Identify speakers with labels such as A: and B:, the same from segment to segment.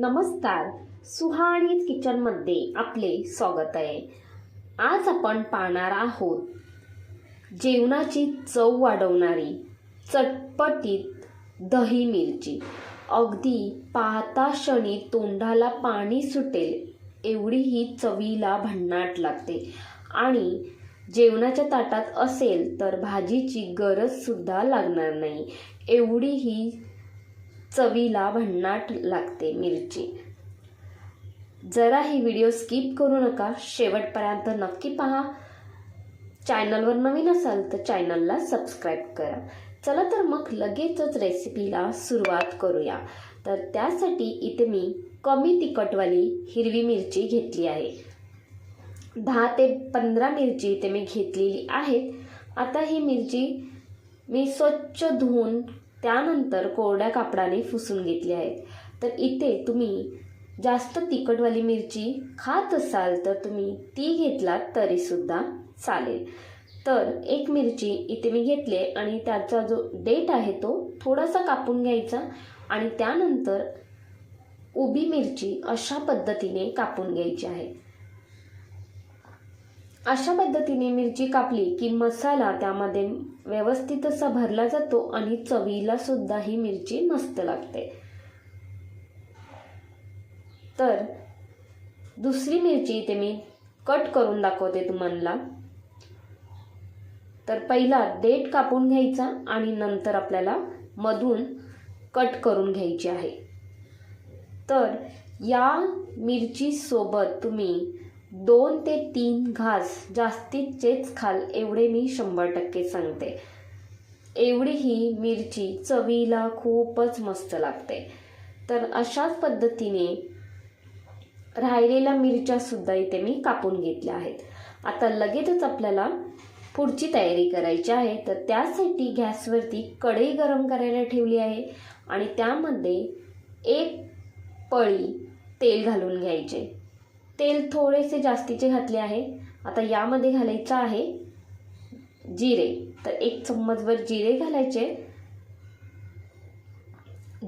A: नमस्कार. सुहाणीज किचनमध्ये आपले स्वागत आहे. आज आपण पाहणार आहोत जेवणाची चव वाढवणारी चटपटीत दही मिरची. अगदी पाहता क्षणी तोंडाला पाणी सुटेल एवढी ही चवीला भन्नाट लागते. आणि जेवणाच्या ताटात असेल तर भाजीची गरजसुद्धा लागणार नाही. एवढी ही चवीला भन्नाट लागते मिरची. जरा ही व्हिडिओ स्किप करू नका शेवटपर्यंत नक्की पहा. चॅनलवर नवीन असाल तर चॅनलला सबस्क्राईब करा. चला तर मग लगेचच रेसिपीला सुरुवात करूया. तर त्यासाठी इथे मी कमी तिखटवाली हिरवी मिरची घेतली आहे. दहा ते पंधरा मिरची इथे मी घेतलेली आहेत. आता ही मिरची मी स्वच्छ धुवून त्यानंतर कोरड्या कापडाने पुसून घेतली आहेत. तर इथे तुम्ही जास्त तिखटवाली मिरची खात असाल तर तुम्ही ती घेतलात तरीसुद्धा चालेल. तर एक मिरची इथे मी घेतले आणि त्याचा जो डेट आहे तो थोडासा कापून घ्यायचा आणि त्यानंतर उभी मिरची अशा पद्धतीने कापून घ्यायची आहे. अशा पद्धतीने मिरची कापली की मसाला त्यामध्ये व्यवस्थित असा भरला जातो आणि चवीला सुद्धा ही मिरची मस्त लागते. तर दुसरी मिरची इथे मी कट करून दाखवते तुम्हाला. तर पहिला देठ कापून घ्यायचा आणि नंतर आपल्याला मधून कट करून घ्यायची आहे. तर या मिरची सोबत तुम्ही दोन ते तीन घास जास्तीचेच खाल एवढे मी शंभर टक्के सांगते. एवढी ही मिरची चवीला खूपच मस्त लागते. तर अशाच पद्धतीने राहिलेल्या मिरच्यासुद्धा इथे मी कापून घेतल्या आहेत. आता लगेचच आपल्याला पुढची तयारी करायची आहे. तर त्यासाठी गॅसवरती कढई गरम करायला ठेवली आहे आणि त्यामध्ये एक पळी तेल घालून घ्यायचे. तेल थोडेसे जास्तीचे घातले आहे. आता यामध्ये घालायचं आहे जिरे. तर एक चम्मचभर जिरे घालायचे.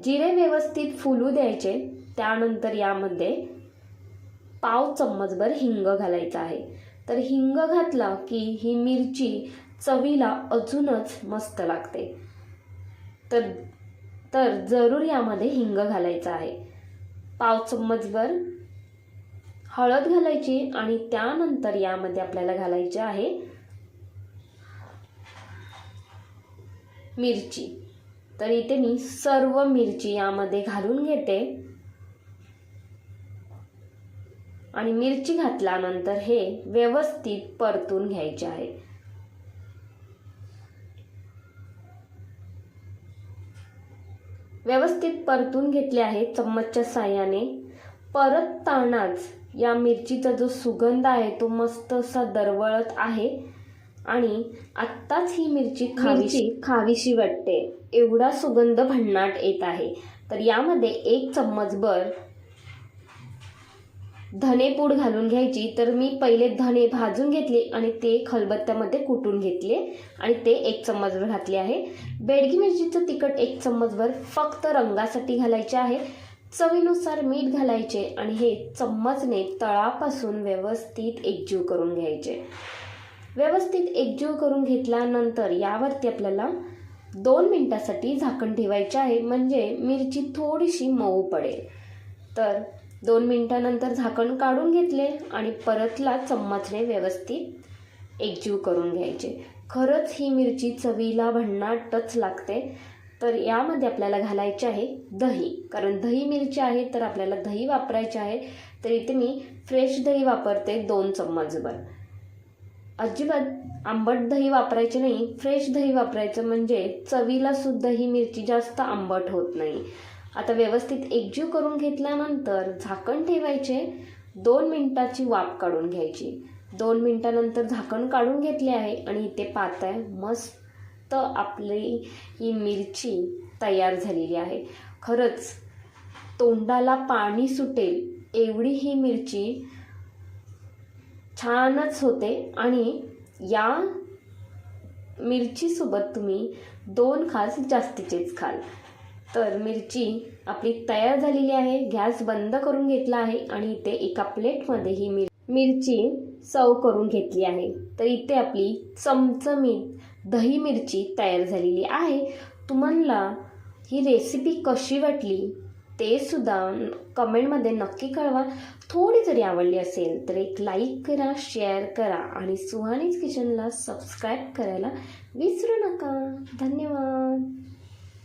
A: जिरे व्यवस्थित फुलू द्यायचे. त्यानंतर यामध्ये पाव चम्मचभर हिंग घालायचं आहे. तर हिंग घातला की ही मिरची चवीला अजूनच मस्त लागते. तर तर जरूर यामध्ये हिंग घालायचं आहे. पाव चम्मचभर हळद घालायची आणि त्यानंतर यामध्ये आपल्याला घालायचे आहे मिरची. तर इथे मी सर्व मिरची यामध्ये घालून घेते. आणि मिरची घातल्यानंतर हे व्यवस्थित परतून घ्यायचे आहे. व्यवस्थित परतून घेतले आहे चम्मचच्या साह्याने. परततानाच या मिरचीचा जो सुगंध आहे तो मस्त असा दरवळत आहे. आणि आत्ताच ही मिरची खावीशी खावीशी वाटते. एवढा सुगंध भन्नाट येत आहे. तर यामध्ये एक चम्मचभर धनेपूड घालून घ्यायची. तर मी पहिले धने भाजून घेतले आणि ते खलबत्त्यामध्ये कुटून घेतले आणि ते एक चम्मचभर घातले आहे. बेडगी मिरचीचं तिखट एक चम्मचभर फक्त रंगासाठी घालायचे आहे. चवीनुसार मीठ घालायचे आणि हे चम्मचने तळापासून व्यवस्थित एकजीव करून घ्यायचे. व्यवस्थित एकजीव करून घेतल्यानंतर यावरती आपल्याला दोन मिनटासाठी झाकण ठेवायचे आहे. म्हणजे मिरची थोडीशी मऊ पडेल. तर दोन मिनटानंतर झाकण काढून घेतले आणि परतला चम्मचने व्यवस्थित एकजीव करून घ्यायचे. खरंच ही मिरची चवीला भन्नाटच लागते. तर यामध्ये आपल्याला घालायचे आहे दही. कारण दही मिरची आहे तर आपल्याला दही वापरायचे आहे. तर इथे मी फ्रेश दही वापरते दोन चम्मचभर. अजिबात आंबट दही वापरायचे नाही. फ्रेश दही वापरायचं म्हणजे चवीला सुद्धा ही मिरची जास्त आंबट होत नाही. आता व्यवस्थित एकजीव करून घेतल्यानंतर झाकण ठेवायचे. दोन मिनटाची वाफ काढून घ्यायची. दोन मिनटानंतर झाकण काढून घेतले आहे आणि इथे पात आहे मस्त आपली ही मिरची तयार झालेली आहे. खरंच तोंडाला पाणी सुटेल एवढी ही मिरची छानच होते आणि या मिरचीसोबत तुम्ही दोन खास जास्तीचेच खाल. तर मिरची आपली तयार झालेली आहे गॅस बंद करून घेतला आहे आणि इथे एका प्लेटमध्ये ही मिर मिरची सव करून घेतली आहे. तर इथे आपली चमचमीत दही मिरची तयार झालेली आहे. तुम्हाला ही रेसिपी कशी वाटली ते सुद्धा कमेंटमध्ये नक्की कळवा. थोडी जरी आवडली असेल तर एक लाईक करा शेअर करा आणि सुहानीज किचनला सबस्क्राईब करायला विसरू नका. धन्यवाद.